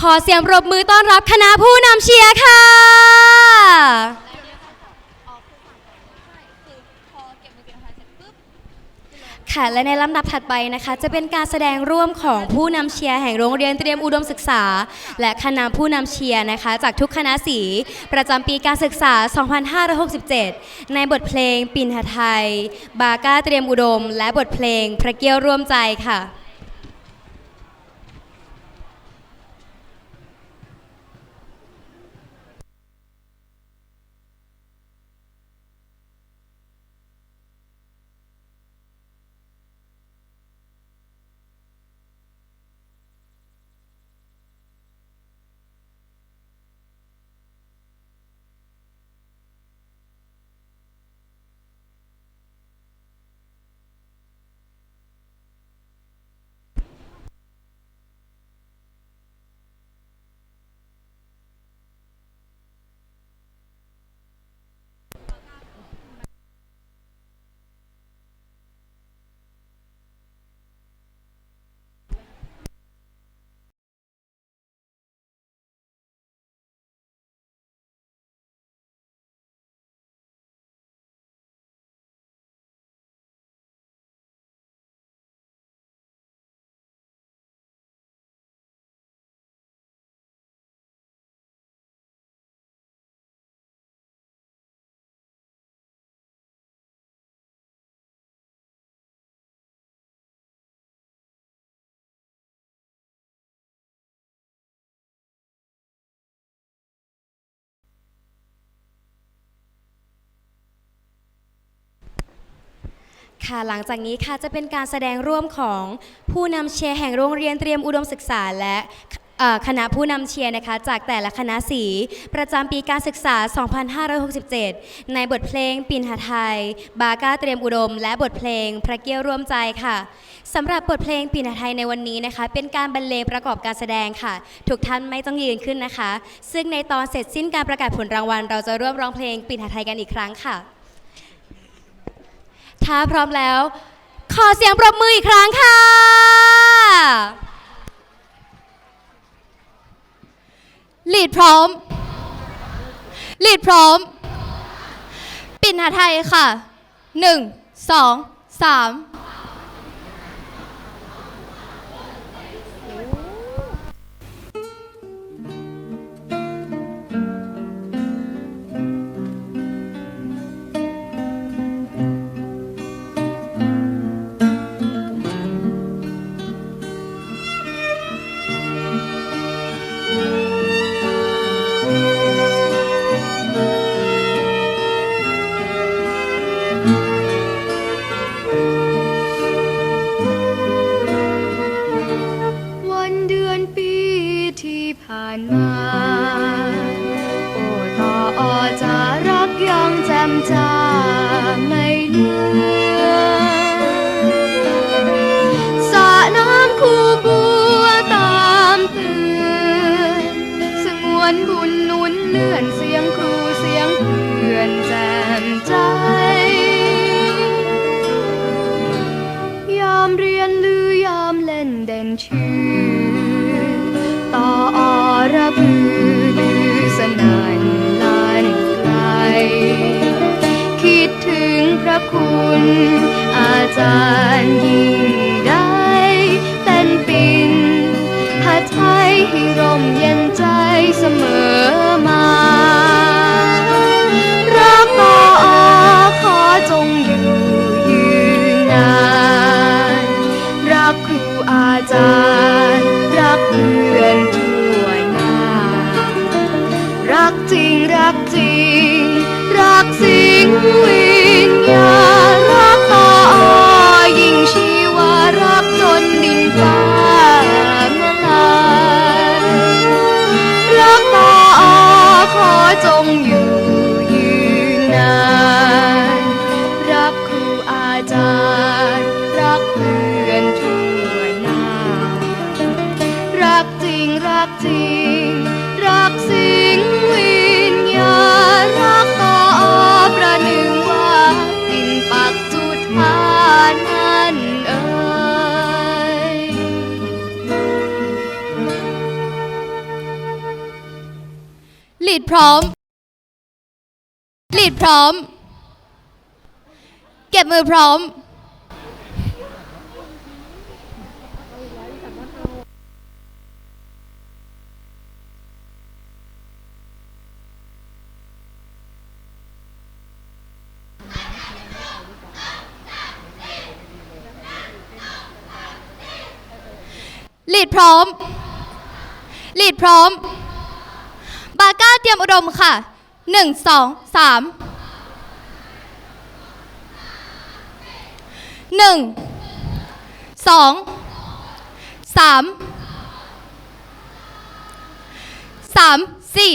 ขอเสียงปรบมือต้อนรับคณะผู้นำเชียร์ค่ะ ค่ะและในลำดับถัดไปนะคะ จะเป็นการแสดงร่วมของผู้นำเชียร์แห่งโรงเรียนเตรียมอุดมศึกษา และคณะผู้นำเชียร์นะคะ จากทุกคณะสี ประจำปีการศึกษา 2567 ในบทเพลงปินหไทย บาก้าเตรียมอุดม และบทเพลงพระเกี้ยวร่วมใจค่ะ ค่ะหลังจากนี้ค่ะจะเป็นการแสดงร่วมของผู้นำเชียร์แห่งโรงเรียนเตรียมอุดมศึกษาและคณะผู้นำเชียร์นะคะ จากแต่ละคณะสี ประจำปีการศึกษา 2567 ในบทเพลงปินหาไทย บาก้าเตรียมอุดม และบทเพลง พระเกี้ยวร่วมใจค่ะสำหรับบทเพลงปินหาไทยในวันนี้นะคะ เป็นการบรรเลงประกอบการแสดงค่ะ ทุกท่านไม่ต้องยืนขึ้นนะคะ ซึ่งในตอนเสร็จสิ้นการประกาศผลรางวัล เราจะร่วมร้องเพลงปินหาไทยกันอีกครั้งค่ะ ถ้าพร้อมแล้ว ขอเสียงปรบมืออีกครั้งค่ะ ลีดพร้อม ลีดพร้อม ปิ่นหาไทยค่ะหนึ่งสองสาม อาจารย์ พร้อมลีดพร้อม เก็บมือพร้อม ลีดพร้อม ลีดพร้อม บาก้าเตรียมอุดมค่ะหนึ่งสองสามหนึ่งสองสามสามสี่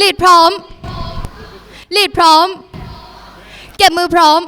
ลีดพร้อมลีดพร้อม เก็บมือพร้อม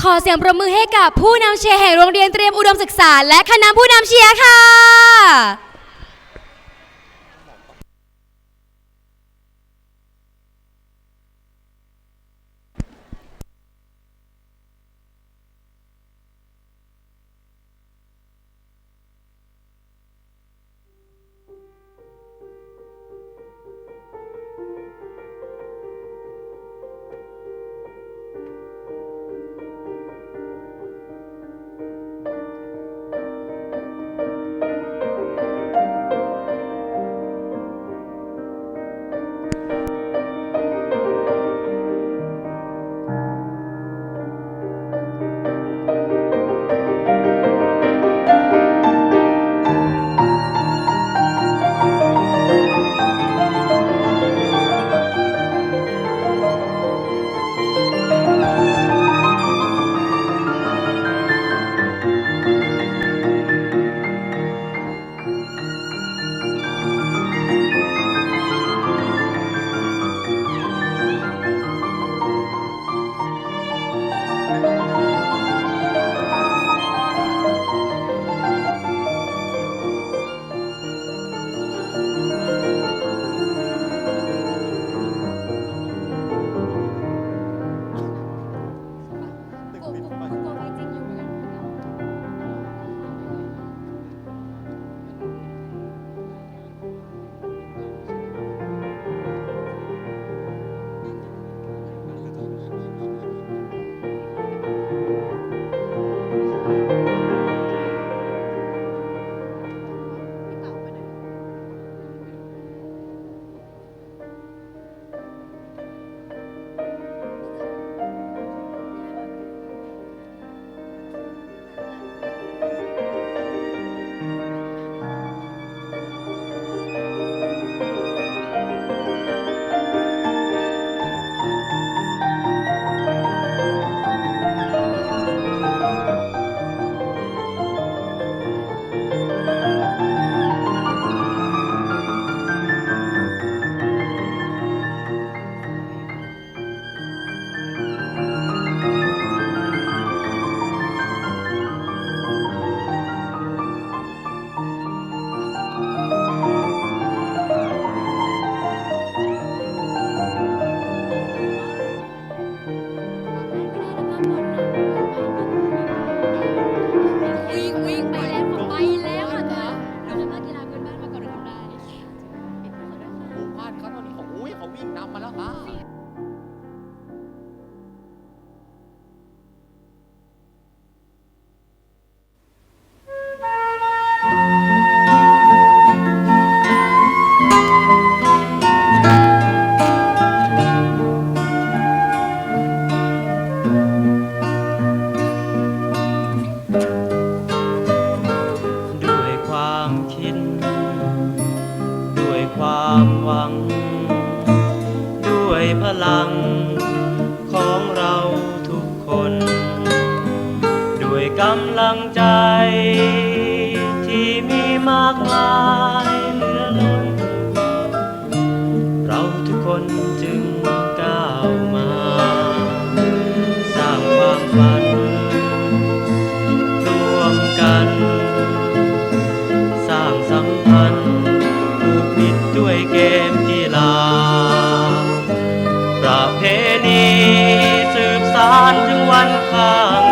ขอเสียงปรบมือให้กับผู้นำเชียร์แห่งโรงเรียนเตรียมอุดมศึกษา และคณะผู้นำเชียร์ค่ะ நம்மளும் ของเราทุกคน ด้วยกำลังใจที่มีมากมาย วันข้าง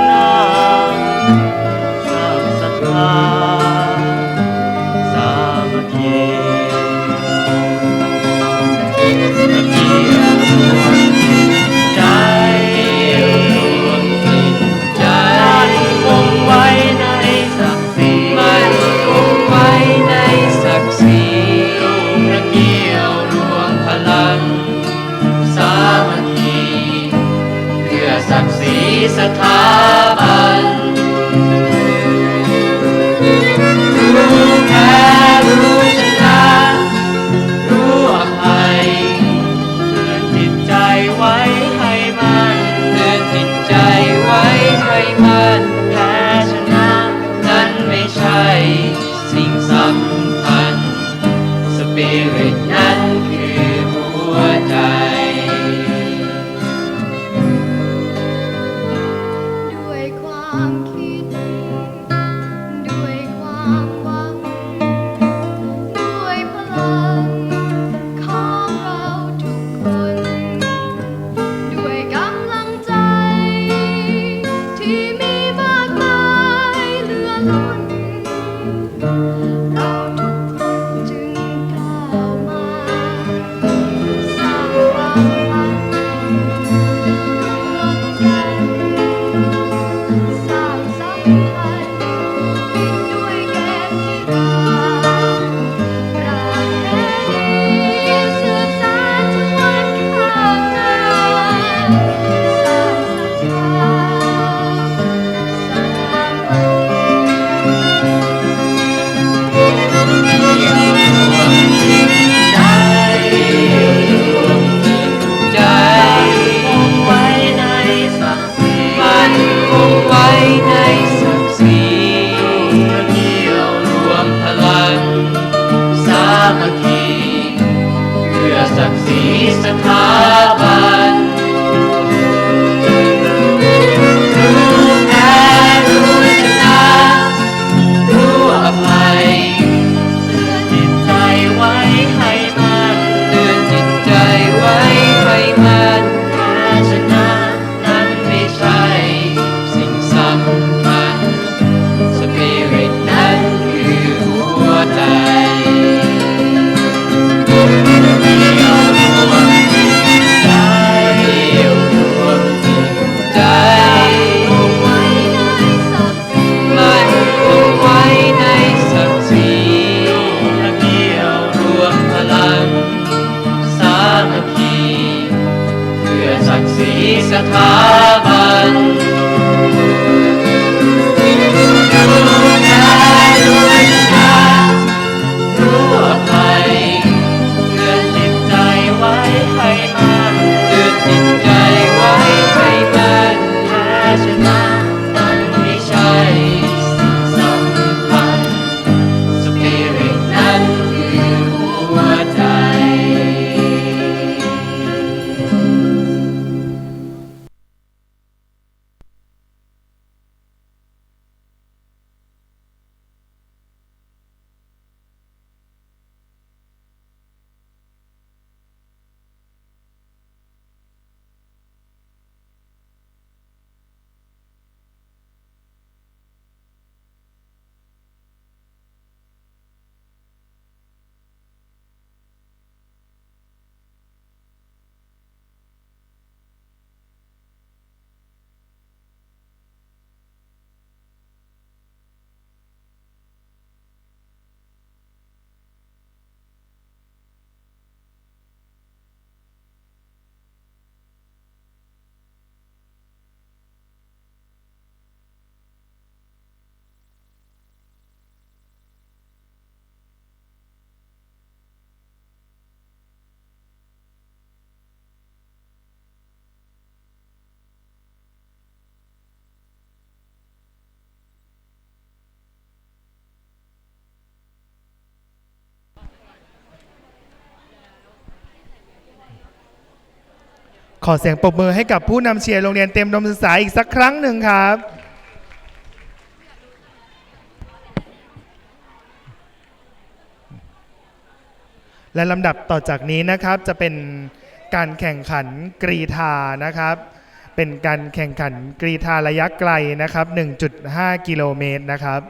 สถา the east of time. ขอเสียงปรบมือให้กับผู้นำเชียร์โรงเรียนเตรียมอุดมศึกษาอีกสักครั้งหนึ่งครับ และลำดับต่อจากนี้นะครับจะเป็นการแข่งขันกรีธานะครับ เป็นการแข่งขันกรีธาระยะไกลนะครับ 1.5 กิโลเมตรนะครับ